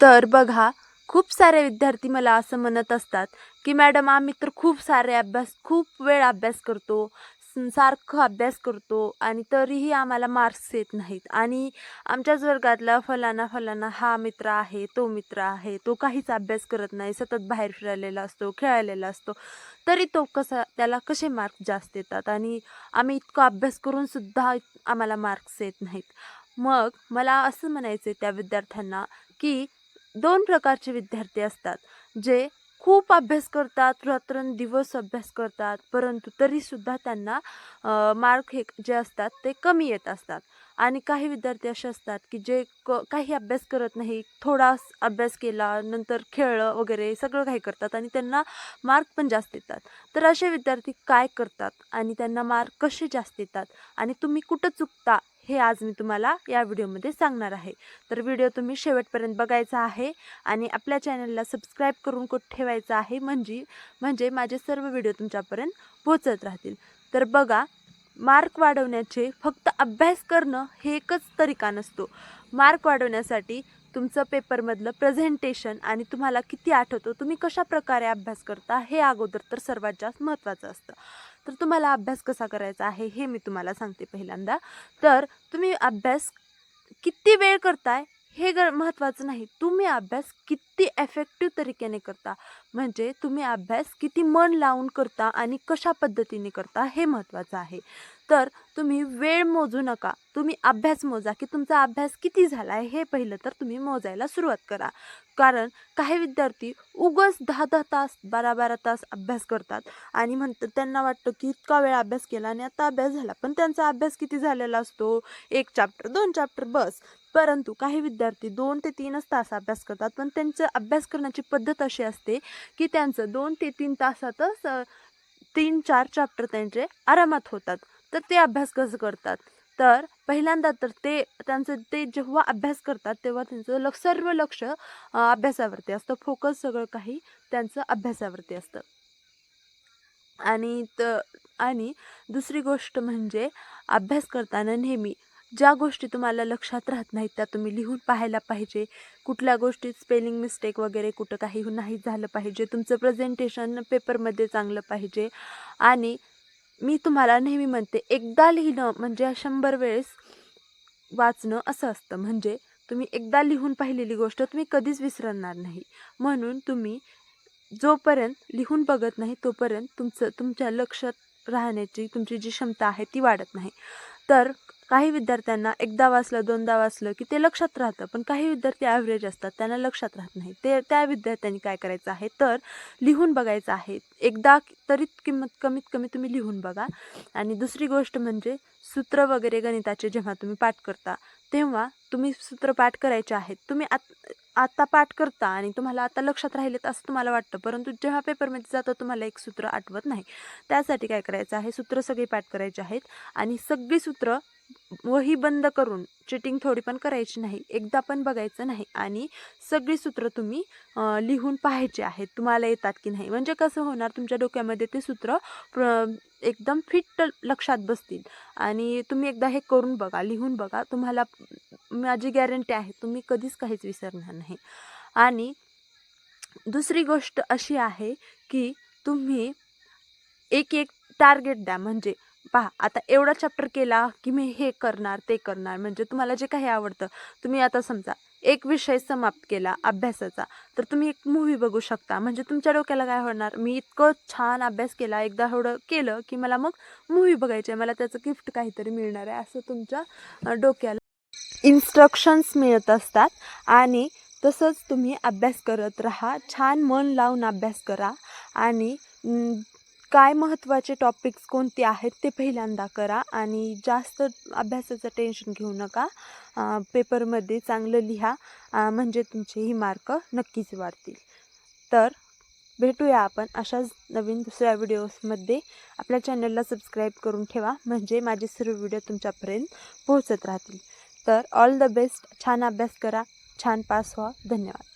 तर बघा खूप सारे विद्यार्थी मला असं म्हणत असतात की मॅडम आम्ही तर खूप सारे अभ्यास खूप वेळ अभ्यास करतो सारखं अभ्यास करतो आणि तरीही आम्हाला मार्क्स येत नाहीत आणि आमच्याच वर्गातला फलाना फलाना हा मित्र आहे तो मित्र आहे तो काहीच अभ्यास करत नाही सतत बाहेर फिरायलेला असतो खेळायलेला असतो. तरी तो कसा त्याला कसे मार्क्स जास्त येतात आणि आम्ही इतकं अभ्यास करूनसुद्धा आम्हाला मार्क्स येत नाहीत. मग मला असं म्हणायचं आहे त्या विद्यार्थ्यांना की दोन प्रकारचे विद्यार्थी असतात जे खूप अभ्यास करतात रात्रंदिवस अभ्यास करतात परंतु तरीसुद्धा त्यांना मार्क हे जे असतात ते कमी येत असतात. आणि काही विद्यार्थी असे असतात की जे क काही अभ्यास करत नाही थोडा अभ्यास केला नंतर खेळलं वगैरे सगळं काही करतात आणि त्यांना मार्क पण जास्त येतात. तर असे विद्यार्थी काय करतात आणि त्यांना मार्क कसे जास्त येतात? आणि तुम्ही कुठं चुकता? हे आज मी तुम्हाला या व्हिडिओमध्ये सांगणार आहे. तर व्हिडिओ तुम्ही शेवटपर्यंत बघायचा आहे आणि आपल्या चॅनलला सबस्क्राईब करून को ठेवायचं आहे म्हणजे म्हणजे माझे सर्व व्हिडिओ तुमच्यापर्यंत पोचत राहतील. तर बघा मार्क वाढवण्याचे फक्त अभ्यास करणं हे एकच तरीका नसतो. मार्क वाढवण्यासाठी तुमचं पेपरमधलं प्रेझेंटेशन आणि तुम्हाला किती आठवतो तुम्ही कशा प्रकारे अभ्यास करता हे अगोदर तर सर्वात जास्त महत्त्वाचं असतं. तर तुम्हाला अभ्यास कसा करायचा आहे हे मी तुम्हाला सांगते पहिल्यांदा. तर तुम्ही अभ्यास किती वेळ करताय हे ग महत्त्वाचं नाही. तुम्ही अभ्यास किती एफेक्टिव्ह तरीक्याने करता. म्हणजे तुम्ही अभ्यास किती मन लावून करता आणि कशा पद्धतीने करता हे महत्त्वाचं आहे. तर तुम्ही वेळ मोजू नका. तुम्ही अभ्यास मोजा की तुमचा अभ्यास किती झाला आहे हे पहिलं तर तुम्ही मोजायला सुरुवात करा. कारण काही विद्यार्थी उगच दहा दहा तास बारा बारा तास अभ्यास करतात आणि म्हणतात त्यांना वाटतं की इतका वेळ अभ्यास केला आणि आता अभ्यास झाला. पण त्यांचा अभ्यास किती झालेला असतो? एक चॅप्टर दोन चॅप्टर बस. परंतु काही विद्यार्थी दोन ते तीनच तास अभ्यास करतात. पण त्यांचं अभ्यास करण्याची पद्धत अशी असते की त्यांचं दोन ते तीन तासातच तीन चार चॅप्टर त्यांचे आरामात होतात. तर ते अभ्यास कसं करतात? तर पहिल्यांदा तर ते त्यांचं ते जेव्हा अभ्यास करतात तेव्हा त्यांचं लक्ष सर्व लक्ष अभ्यासावरती असतं. फोकस सगळं काही त्यांचं अभ्यासावरती असतं. आणि त आणि दुसरी गोष्ट म्हणजे अभ्यास करताना नेहमी ज्या गोष्टी तुम्हाला लक्षात राहत नाहीत त्या तुम्ही लिहून पाहायला पाहिजे. कुठल्या गोष्टीत स्पेलिंग मिस्टेक वगैरे कुठं काही नाही झालं पाहिजे. तुमचं प्रेझेंटेशन पेपरमध्ये चांगलं पाहिजे. आणि मी तुम्हाला नेहमी म्हणते एकदा लिहिणं म्हणजे शंभर वेळेस वाचणं असं असतं. म्हणजे तुम्ही एकदा लिहून पाहिलेली गोष्ट तुम्ही कधीच विसरणार नाही. म्हणून तुम्ही जोपर्यंत लिहून बघत नाही तोपर्यंत तुमचं तुमच्या लक्षात राहण्याची तुमची जी क्षमता आहे ती वाढत नाही. तर काही विद्यार्थ्यांना एकदा वाचलं दोनदा वाचलं की ते लक्षात राहतं. पण काही विद्यार्थी ॲव्हरेज असतात त्यांना लक्षात राहत नाही. ते त्या विद्यार्थ्यांनी काय करायचं आहे? तर लिहून बघायचं आहे. एकदा तरी किंमत कमीत कमी तुम्ही लिहून बघा. आणि दुसरी गोष्ट म्हणजे सूत्र वगैरे गणिताचे जेव्हा तुम्ही पाठ करता तेव्हा तुम्ही सूत्र पाठ करायचे आहेत. तुम्ही आत आता पाठ करता आणि तुम्हाला आता लक्षात राहिलेत असं तुम्हाला वाटतं. परंतु जेव्हा पेपरमध्ये जातं तुम्हाला एक सूत्र आठवत नाही. त्यासाठी काय करायचं आहे? सूत्र सगळी पाठ करायचे आहेत. आणि सगळी सूत्र वही बंद करून चिटिंग थोडी पण करायची नाही. एकदा पण बघायचं नाही. आणि सगळी सूत्र तुम्ही लिहून पाहायचे आहेत. तुम्हाला येतात की नाही. म्हणजे कसं होणार तुमच्या डोक्यामध्ये ते सूत्र प्र एकदम फिट लक्षात बसतील. आणि तुम्ही एकदा हे करून बघा लिहून बघा. तुम्हाला माझी गॅरंटी आहे तुम्ही कधीच काहीच विसरणार नाही. आणि दुसरी गोष्ट अशी आहे की तुम्ही एक एक टार्गेट द्या. म्हणजे पहा आता एवढा चॅप्टर केला की मी हे करणार ते करणार. म्हणजे तुम्हाला जे काही आवडतं तुम्ही आता समजा एक विषय समाप्त केला अभ्यासाचा तर तुम्ही एक मूव्ही बघू शकता. म्हणजे तुमच्या डोक्याला काय होणार? मी इतकं छान अभ्यास केला एकदा एवढं केलं की मला मग मूव्ही बघायची आहे. मला त्याचं गिफ्ट काहीतरी मिळणार आहे असं तुमच्या डोक्याला इन्स्ट्रक्शन्स मिळत असतात. आणि तसंच तुम्ही अभ्यास करत राहा. छान मन लावून अभ्यास करा. आणि काय महत्त्वाचे टॉपिक्स कोणते आहेत ते पहिल्यांदा करा आणि जास्त अभ्यासाचं टेन्शन घेऊ नका. पेपरमध्ये चांगलं लिहा म्हणजे तुमचेही मार्क नक्कीच वाढतील. तर भेटूया आपण अशाच नवीन दुसऱ्या व्हिडिओजमध्ये आपल्या चॅनलला सबस्क्राईब करून ठेवा म्हणजे माझे सर्व व्हिडिओ तुमच्यापर्यंत पोहोचत राहतील. तर ऑल द बेस्ट छान अभ्यास करा. छान पास व्हा. धन्यवाद.